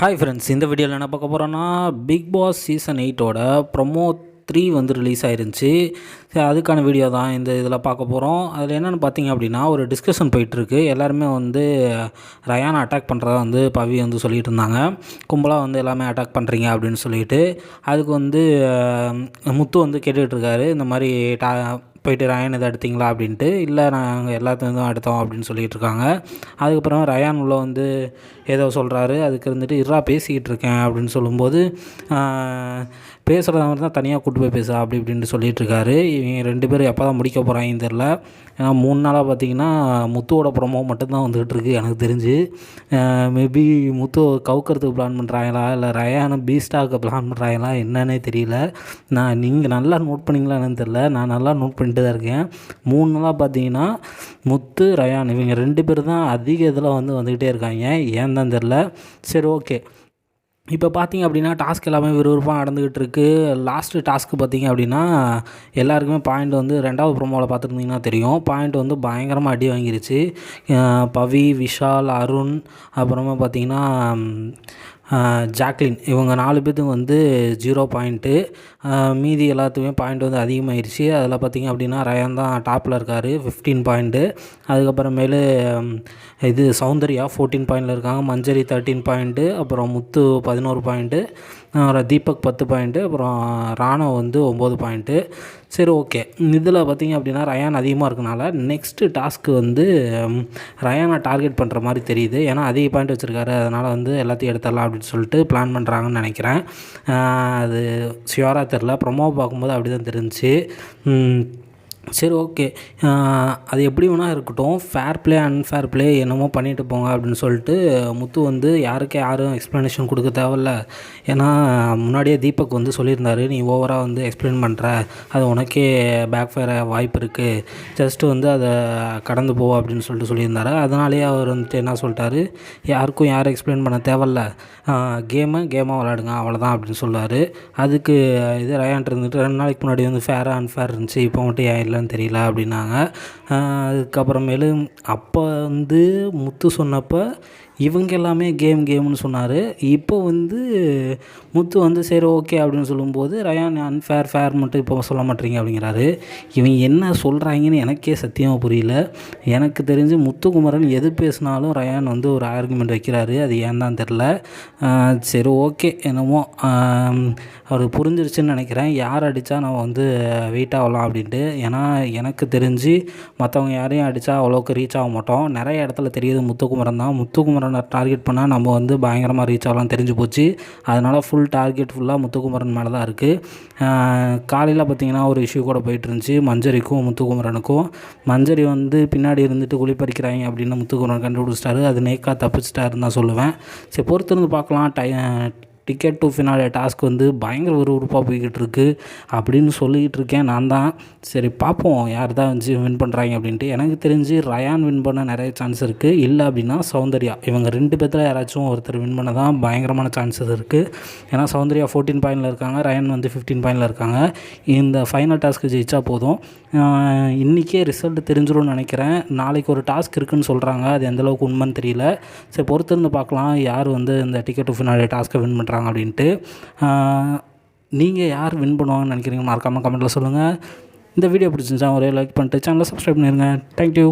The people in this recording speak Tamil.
ஹாய் ஃப்ரெண்ட்ஸ் இந்த வீடியோவில் என்ன பார்க்க போகிறோன்னா பிக் பாஸ் சீசன் எயிட்டோட ப்ரொமோ த்ரீ வந்து ரிலீஸ் ஆயிருந்துச்சு. சரி அதுக்கான வீடியோ தான் இந்த இதில் பார்க்க போகிறோம் அதில் என்னென்னு பார்த்தீங்க அப்படின்னா ஒரு டிஸ்கஷன் போயிட்டுருக்கு. எல்லாருமே வந்து ரயானை அட்டாக் பண்ணுறதா வந்து பவி வந்து சொல்லிட்டு இருந்தாங்க. கும்பலாக வந்து எல்லாமே அட்டாக் பண்ணுறீங்க அப்படின்னு சொல்லிட்டு. அதுக்கு வந்து முத்து வந்து கேட்டுக்கிட்டு இருக்காரு. இந்த மாதிரி டா போயிட்டு ரயான் இதை எடுத்தீங்களா அப்படின்ட்டு. இல்லை நாங்கள் எல்லாத்தையும் எடுத்தோம் அப்படின்னு சொல்லிட்டு இருக்காங்க. அதுக்கப்புறம் ரயான் உள்ள வந்து ஏதோ சொல்கிறாரு அதுக்கு இருந்துட்டு இருறா பேசிக்கிட்டு இருக்கேன் அப்படின்னு சொல்லும்போது பேசுகிறத மாதிரி தான் தனியாக கூட்டு போய் பேச அப்படி இப்படின்ட்டு சொல்லிட்டு இருக்காரு இவங்க ரெண்டு பேரும் எப்போ தான் முடிக்க போகிறாங்கன்னு தெரில ஏன்னா மூணு நாளாக பார்த்தீங்கன்னா முத்துவோட ப்ரொமோ மட்டும்தான் வந்துகிட்டு இருக்கு எனக்கு தெரிஞ்சு. மேபி முத்து கவுக்கிறதுக்கு பிளான் பண்ணுறாங்களா இல்லை ரயானை பீஸ்டாக்கு பிளான் பண்ணுறாங்களா என்னன்னே தெரியல. நான் நீங்கள் நல்லா நோட் பண்ணீங்களா என்னன்னு தெரில நான் நல்லா நோட் பண்ணிட்டு தான் இருக்கேன். மூணு நாளாக பார்த்தீங்கன்னா முத்து ரயான் இவங்க ரெண்டு பேர் தான் அதிக இதில் வந்து வந்துக்கிட்டே இருக்காங்க. ஏன் தான் தெரில சரி ஓகே இப்போ பார்த்தீங்க அப்படின்னா டாஸ்க் எல்லாமே விறுவிறுப்பாக நடந்துக்கிட்டு இருக்குது லாஸ்ட்டு டாஸ்க்கு பார்த்தீங்க அப்படின்னா எல்லாருக்குமே பாயிண்ட் வந்து ரெண்டாவது ப்ரோமோவில் பார்த்துருந்தீங்கன்னா தெரியும். பாயிண்ட் வந்து பயங்கரமாக அடி வாங்கிருச்சு. பவி விஷால் அருண் அப்புறமா பார்த்தீங்கன்னா ஜாக்லின். இவங்க நாலு பேர்த்துக்கு வந்து ஜீரோ பாயிண்ட்டு மீதி எல்லாத்துக்குமே பாயிண்ட் வந்து அதிகமாகிருச்சு அதில் பார்த்தீங்க அப்படின்னா ரயான் தான் டாப்பில் இருக்கார் ஃபிஃப்டீன் பாயிண்ட்டு அதுக்கப்புறமேலு இது சௌந்தர்யா ஃபோர்டீன் பாயிண்டில் இருக்காங்க மஞ்சரி தேர்ட்டீன் பாயிண்ட்டு அப்புறம் முத்து பதினோரு பாயிண்ட்டு அப்புறம் தீபக் பத்து பாயிண்ட்டு அப்புறம் ராணவ் வந்து ஒம்பது பாயிண்ட்டு சரி ஓகே இதில் பார்த்தீங்க அப்படின்னா ரயான் அதிகமாக இருக்கனால நெக்ஸ்ட்டு டாஸ்க்கு வந்து ரயானை டார்கெட் பண்ணுற மாதிரி தெரியுது. ஏன்னா அதிக பாயிண்ட் வச்சுருக்காரு. அதனால் வந்து எல்லாத்தையும் எடுத்துடலாம் அப்படின்னு சொல்லிட்டு பிளான் பண்ணுறாங்கன்னு நினைக்கிறேன். அது ஷியோராக தெரில ப்ரொமோ பார்க்கும்போது அப்படி தான் தெரிஞ்சுச்சு சரி ஓகே அது எப்படி வேணால் இருக்கட்டும். ஃபேர் ப்ளே அன்ஃபேர் ப்ளே என்னமோ பண்ணிட்டு போங்க அப்படின்னு சொல்லிட்டு முத்து வந்து யாருக்கு யாரும் எக்ஸ்ப்ளனேஷன் கொடுக்க தேவையில்ல. ஏன்னா முன்னாடியே தீபக் வந்து சொல்லியிருந்தாரு நீ ஓவராக வந்து எக்ஸ்பிளைன் பண்ணுற அது உனக்கே பேக் ஃபயர் வாய்ப்பு இருக்குது ஜஸ்ட்டு வந்து அதை கடந்து போ அப்படின்னு சொல்லிட்டு சொல்லியிருந்தாரு. அதனாலேயே அவர் வந்துட்டு என்ன சொல்லிட்டாரு யாருக்கும் யாரும் எக்ஸ்பிளைன் பண்ண தேவையில்ல. கேமு கேமாக விளாடுங்க அவ்வளோதான் அப்படின்னு சொல்லுவார் அதுக்கு இது ரயான்ட்டு இருந்துட்டு ரெண்டு நாளைக்கு முன்னாடி வந்து ஃபேராக அன்ஃபேர் இருந்துச்சு. இப்போ மட்டும் ஏன் இல்லை? என்னன்னு தெரியல அப்படின்னாங்க. அதுக்கப்புறமேலு அப்போ வந்து முத்து சொன்னப்போ இவங்க எல்லாமே கேம் கேம்னு சொன்னார். இப்போ வந்து முத்து வந்து சரி ஓகே அப்படின்னு சொல்லும்போது ரயான் அன்ஃபேர் ஃபேர் மட்டும் இப்போ சொல்ல மாட்டீங்க அப்படிங்கிறாரு. இவங்க என்ன சொல்கிறாங்கன்னு எனக்கே சத்தியமாக புரியல. எனக்கு தெரிஞ்சு முத்துக்குமரன் எது பேசினாலும் ரயான் வந்து ஒரு ஆர்குமெண்ட் வைக்கிறாரு. அது ஏன் தான் தெரில சரி ஓகே என்னமோ அவருக்கு புரிஞ்சிருச்சுன்னு நினைக்கிறேன். யார் அடித்தா நம்ம வந்து வெயிட் ஆகலாம் அப்படின்ட்டு. ஏன்னா எனக்கு தெரிஞ்சு மற்றவங்க யாரையும் அடித்தா அவ்வளோக்கு ரீச் ஆக மாட்டோம். நிறைய இடத்துல தெரியுது முத்துக்குமரன் தான். முத்துக்குமரன் டார்கெட் பண்ணால் நம்ம வந்து பயங்கரமாக ரீச் ஆகலாம் தெரிஞ்சு போச்சு. அதனால் ஃபுல் டார்கெட் ஃபுல்லாக முத்துக்குமரன் மேலே தான் இருக்குது காலையில் பார்த்தீங்கன்னா ஒரு இஷ்யூ கூட போயிட்டு இருந்துச்சு. மஞ்சரிக்கும் முத்துக்குமரனுக்கும். மஞ்சரி வந்து பின்னாடி இருந்துட்டு குளிப்பறிக்கிறாங்க அப்படின்னு முத்துக்குமரன் கண்டுபிடிச்சிட்டாரு. அது நேக்காக தப்பிச்சிட்டாருன்னு தான் சொல்லுவேன். சரி பொறுத்திருந்து பார்க்கலாம். டை டிக்கெட் டு ஃபினாலே டாஸ்க் வந்து பயங்கர விறுவிறுப்பாக போய்கிட்டு இருக்கு அப்படின்னு சொல்லிக்கிட்டு இருக்கேன் நான் தான். சரி பார்ப்போம் யார் தான் வந்து வின் பண்ணுறாங்க அப்படின்ட்டு. எனக்கு தெரிஞ்சு ரயான் வின் பண்ண நிறைய சான்ஸ் இருக்குது இல்லை அப்படின்னா சௌந்தர்யா. இவங்க ரெண்டு பேர்த்தில் யாராச்சும் ஒருத்தர் வின் பண்ண தான் பயங்கரமான சான்சஸ் இருக்குது ஏன்னா சௌந்தர்யா ஃபோர்டீன் பாயிண்டில் இருக்காங்க ரயான் வந்து ஃபிஃப்டீன் பாயிண்டில் இருக்காங்க. இந்த ஃபைனல் டாஸ்க்கு ஜெயிச்சா போதும். இன்றைக்கே ரிசல்ட் தெரிஞ்சிரும்னு நினைக்கிறேன். நாளைக்கு ஒரு டாஸ்க் இருக்குன்னு சொல்கிறாங்க அது எந்தளவுக்கு உண்மைன்னு தெரியல. சரி பொறுத்திருந்து பார்க்கலாம் யார் வந்து இந்த டிக்கெட் டு ஃபினாலே டாஸ்க்கை வின் பண்ணுறாங்க அப்படின்ட்டு நீங்கள் யார் வின் பண்ணுவாங்கன்னு நினைக்கிறீங்க மறக்காமல் கமெண்ட்டில் சொல்லுங்கள் இந்த வீடியோ பிடிச்சிருந்துச்சா ஒரே லைக் பண்ணிட்டு சேனலை சப்ஸ்கிரைப் பண்ணிடுங்க தேங்க்யூ